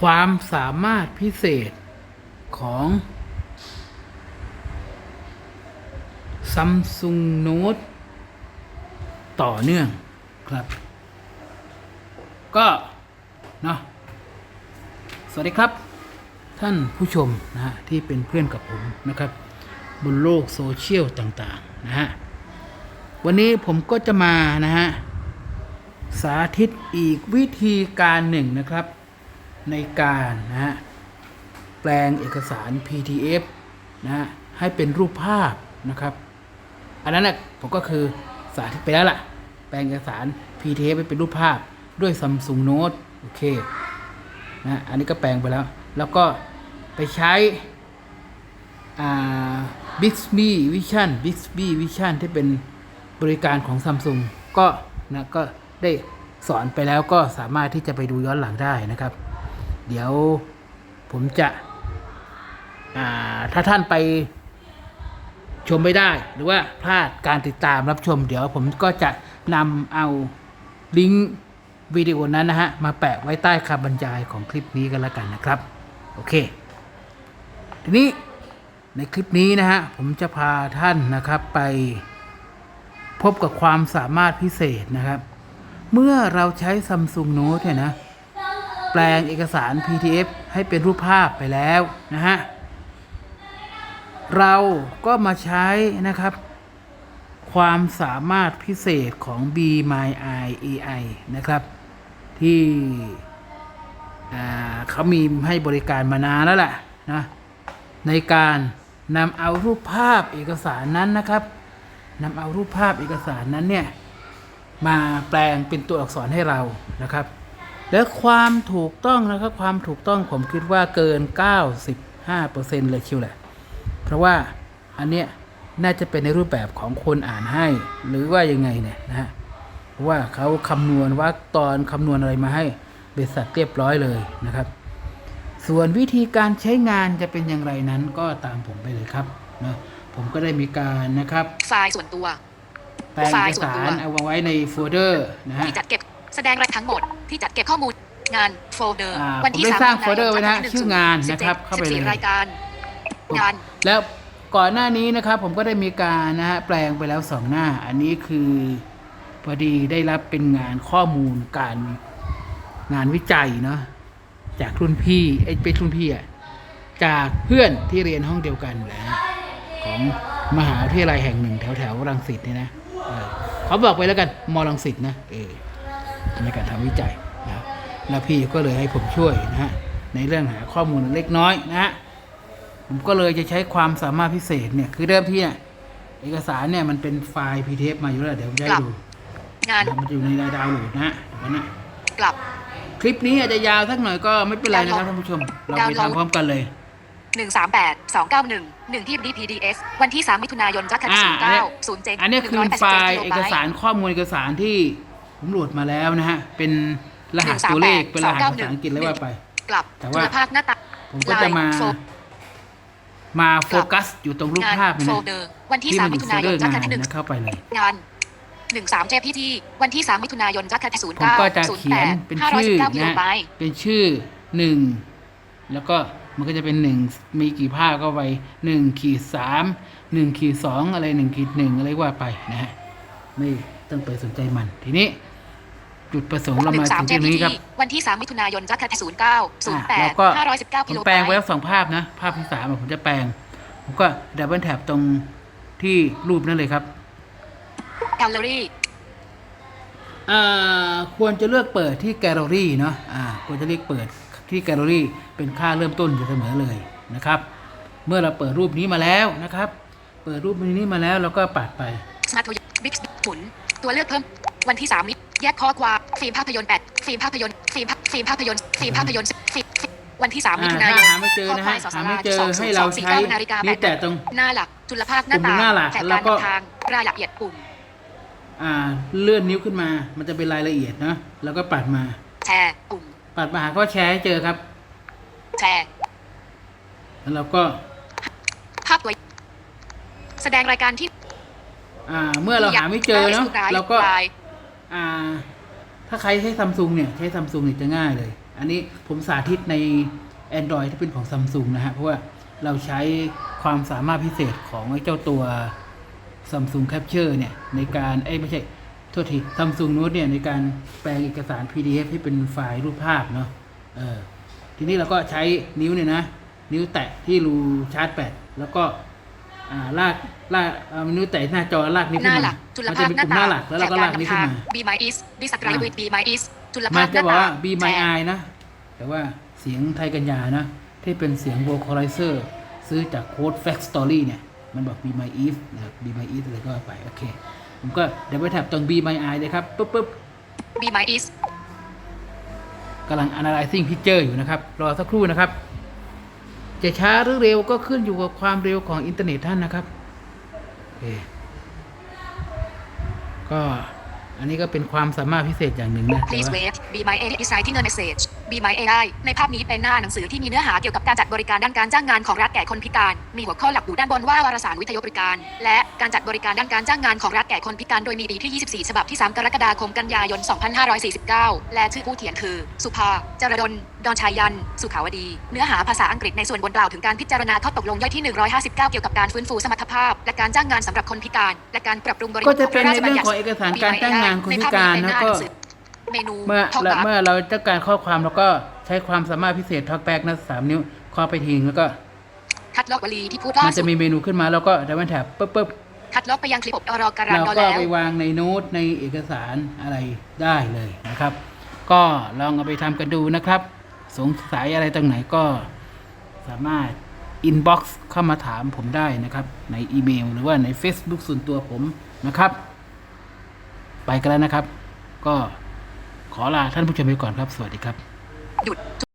ความสามารถพิเศษของ Samsung Note ต่อเนื่องครับ ก็เนาะสวัสดีครับ ท่านผู้ชมนะฮะที่เป็นเพื่อนกับผมนะครับ บนโลกโซเชียลต่างๆนะฮะวันนี้ผมก็จะมานะฮะสาธิตอีกวิธีการหนึ่งนะครับ ในการนะฮะแปลงเอกสาร PDF นะฮะให้เป็นรูปภาพนะครับ อันนั้นนะผมก็คือสาธิตไปแล้วล่ะ แปลงเอกสาร PDF ให้เป็นรูปภาพด้วย Samsung Note โอเคนะฮะอันนี้ก็แปลงไปแล้ว แล้วก็ไปใช้อ่า Bixby Vision Bixby Vision ที่เป็นบริการของ Samsung ก็นะก็ได้สอนไปแล้วก็สามารถที่จะไปดูย้อนหลังได้นะครับ เดี๋ยวผมจะถ้าท่านไปชมไม่ได้ หรือว่าพลาดการติดตามรับชม เดี๋ยวผมก็จะนำเอาลิงก์วิดีโอนั้นนะฮะ มาแปะไว้ใต้คำบรรยายของคลิปนี้กันแล้วกันนะครับ โอเค ทีนี้ในคลิปนี้นะฮะ ผมจะพาท่านนะครับไปพบกับความสามารถพิเศษนะครับ เมื่อเราใช้ Samsung Note เนี่ยนะ ปลงเอกสาร PDF ให้เป็นรูปภาพไปแล้วนะฮะ เราก็มาใช้นะครับ ความสามารถพิเศษของ B My Eye AI นะครับ ที่เขามีให้บริการมานานแล้วแหละนะในการนำเอารูปภาพเอกสารนั้นนะครับนำเอารูปภาพเอกสารนั้นเนี่ยมาแปลงเป็นตัวอักษรให้เรานะครับ และความถูกต้องนะครับความถูกต้องผมคิดว่าเกิน 95%เลยชิวแหละ เพราะว่าอันเนี้ยน่าจะเป็นในรูปแบบของคนอ่านให้ หรือว่ายังไงเนี่ยนะฮะเพราะว่าเขาคำนวณว่าตอนคำนวณอะไรมาให้เบ็ดเสร็จเรียบร้อยเลยนะครับ ส่วนวิธีการใช้งานจะเป็นอย่างไรนั้นก็ตามผมไปเลยครับนะผมก็ได้มีการนะครับไฟล์ส่วนตัวแปลงเอกสารเอาไว้ในโฟลเดอร์นะฮะที่จัดเก็บ แสดงรายทั้งหมดที่จัดเก็บข้อมูลงานโฟลเดอร์ อ่าวันที่ผมได้3สร้างมีโฟลเดอร์ไว้นะฮะ2017ชื่องานนะครับเข้าไปเลย14รายการงาน แล้วก่อนหน้านี้นะครับผมก็ได้มีการนะฮะแปลงไปแล้วสองหน้า อันนี้คือพอดีได้รับเป็นงานข้อมูลการงานวิจัยเนาะจากรุ่นพี่ไอ้ยเป็นรุ่นพี่อะจากเพื่อนที่เรียนห้องเดียวกันแหละของมหาวิทยาลัยแห่งหนึ่งแถวแถวๆรังสิตเนี่ยนะเออเขาบอกไปแล้วกันมรังสิตนะเออ ในการทำวิจัยนะแล้วพี่ก็เลยให้ผมช่วยนะฮะในเรื่องหาข้อมูลเล็กน้อยนะฮะผมก็เลยจะใช้ความสามารถพิเศษเนี่ยคือเดิมที่เนี่ยเอกสารเนี่ยมันเป็นไฟล์ PDF มาอยู่แล้วเดี๋ยวผมจะให้ดูงานมันอยู่ในดาวน์โหลดนะฮะเดี๋ยวนะกลับ คลิปนี้อาจจะยาวสักหน่อยก็ไม่เป็นไรนะครับท่านผู้ชม เราไปทำพร้อมกันเลย138 291 1ที่ DPDS วันที่3มิถุนายนจัดอ่าศูนย์อันเนี้เก้ายศูนย์เจ็ดอันนี้คือไฟล์187เอกสารข้อมูลเอกสารที่ ผมโหลดมาแล้วนะฮะ เป็นรหัสตัวเลข เป็นรหัสภาษาอังกฤษเลยว่าไป กลับแต่ว่าจุลภาคหน้าตาผมก็จะมาไลน์โฟลมาโฟกัสอยู่ตรงรูปงานภาพเนยโฟนะลเดอร์วันที่ที่มัน3อมิยู่ถุโฟลนายเดอนร์จัดงานหนึ่งนะเข้าไปเลยงาน13 JPT วันที่3มิถุนายนจัดศูนย์ผมเก้าก็จะศูนย์เขีแปยนดเป็นห้าร้อยชื่สิอบเก้ากิโลนะไบต์เป็นชื่อหนึ่งแล้วก็มันก็จะเป็นหนึ่งมีกี่ภาคก็ไปหนึ่งขีดสามหนึ่งขีดสองอะไรหนึ่งขีดหนึ่งอะไรว่าไปนะฮะไม่ ต้องไปสนใจมัน ทีนี้ จุดประสงค์เราหนึ่มางสามถึงตรงนี้ครับ วันที่ 3 มิถุนายนจัดศูนย์เก้าศูนย์แปอะดแล้วก็ห้าร้อยสิบเก้าผกิมโลแปลงไว้ไบแล้วต์สองภาพนะ ภาพที่สามอะผมจะแปลง ผมก็ดับเบิลแท็บตรงที่รูปนั่นเลยครับแกลเลอรี่อ่าควรจะเลือกเปิดที่แกลเลอรี่เนาะอ่าควรจะเลือกเปิดที่แกลเลอรี่เป็นค่าเริ่มต้นอยู่เสมอเลยนะครับ เมื่อเราเปิดรูปนี้มาแล้วนะครับ เปิดรูปนี้มาแล้วเราก็ปัดไปสมาร์ทโฟนบิ๊กหมุน ตัวเลือกเพิ่ม วันที่3มิแยกข้อความฟิล์มภาพยนตร์8ฟิล์มภาพยนตร์ฟิล์มภาฟิล์มภาพยนตร์ฟิล์มภาพยนตร์ฟิล์มฟิล์มวันที่3มิอ่าถุนาถ้ายนหาไม่เจอนะฮะข้ควหาไม่เจอสงให้เราสองสี่ใช้ก้นาฬิกานี่แปดแต่ตรงหน้าหลักจุลภาคหน้าปุ่มต่างหน้าหลักแถบแล้กาวรก็นำทางรายละเอียดปุ่มอ่าเลื่อนนิ้วขึ้นมา มันจะเป็นรายละเอียดนะแล้วก็ปัดมา แชร์ปุ่มปัดมาหาก็แชร์ให้เจอครับ แชร์แล้วเราก็ ภาพตัวแสดงรายการที่ อ่าเมื่อเราหาไม่เจอเนาะรายเราก็รายอ่า ถ้าใครใช้ซัมซุงเนี่ย ใช้ซัมซุงเนี่ยจะง่ายเลย อันนี้ผมสาธิตใน Android ที่เป็นของ Samsung นะฮะ เพราะว่าเราใช้ความสามารถพิเศษของไอ้เจ้าตัว Samsung Capture เนี่ย ในการเอ้ยไม่ใช่โทษที Samsung Note เนี่ย ในการแปลงเอกสาร PDF ให้เป็นไฟล์รูปภาพเนาะเออทีนี้เราก็ใช้นิ้วเนี่ยนะ นิ้วแตะที่รูชาร์จแบตแล้วก็ อ่าลากลากเอานิ้วแตะหน้าจอลากนิ้วหขึ้นน้ามาหลักจุลมันภาจะพเป็นหน้ากลุ่มหต่าน้างหลักแล้วเราก็ลากนิ้วขึ้นมา Be My Is Disagree with Be My Is จุลภามัพนหจะน้าบอกต่าว่าง be my แชร์ eye นะ แต่ว่าเสียงไทยกัญญานะ ที่เป็นเสียง vocalizer ซื้อจากโค้ด fact story เนี่ย มันบอก be my if นะครับ be my if อะไรก็ว่าไป โอเค ผมก็เดี๋ยวไปแท็บตรง be my eye เลยครับปุ๊บปุ๊บ Be My Is กำลัง analyzing picture อยู่นะครับ รอสักครู่นะครับ จะช้าหรือเร็วก็ขึ้นอยู่กับความเร็วของอินเทอร์เน็ตท่านนะครับโอเคก็อันนี้ก็เป็นความสามารถพิเศษอย่างหนึ่งนะแต่ Please ว่า wait Be My AI ในภาพนี้เป็นหน้าหนังสือที่มีเนื้อหาเกี่ยวกับการจัดบริการด้านการจ้างงานของรัฐแก่คนพิการ มีหัวข้อหลักอยู่ด้านบนว่าวารสารวิทยุบริการ และการจัดบริการด้านการจ้างงานของรัฐแก่คนพิการโดยมีปีที่ 24 ฉบับที่ 3 กรกฎาคมกันยายน 2549 และชื่อผู้เขียนคือ สุภา จรดล ดอนชายัน สุขาวดี เนื้อหาภาษาอังกฤษในส่วนบนกล่าวถึงการพิจารณาข้อตกลงย่อยที่ 159 เกี่ยวกับการฟื้นฟูสมรรถภาพ และการจ้างงานสำหรับคนพิการ และการปรับปรุงบริบทก็จะเป็นในเรื่องของเอกสารการจ้างงานคนพิการนะก็ เมนูเมื่อท่องเราตามเมื่อเราต้องการข้อความเราก็ใช้ความสามารถพิเศษท็อกแบ็กนะสามนิ้วเคอไปทิ้งแล้วก็คัดลอกวลีที่พูดล่ามันสุจะดมีเมนูขึ้นมาแล้วก็ดับเบิลแท็บปุ๊บปุ๊บคัดลอกไปยังคลิปอรอการันเราดอก็แล้วไปวางในโน้ตในเอกสารอะไรได้เลยนะครับ ก็ลองเอาไปทำกันดูนะครับ สงสัยอะไรตรงไหนก็สามารถอินบ็อกซ์เข้ามาถามผมได้นะครับ ในอีเมลหรือว่าใน Facebook ส่วนตัวผมนะครับ ไปกันแล้วนะครับ ก็ ขอลาท่านผู้ชมไปก่อนครับ สวัสดีครับหยุด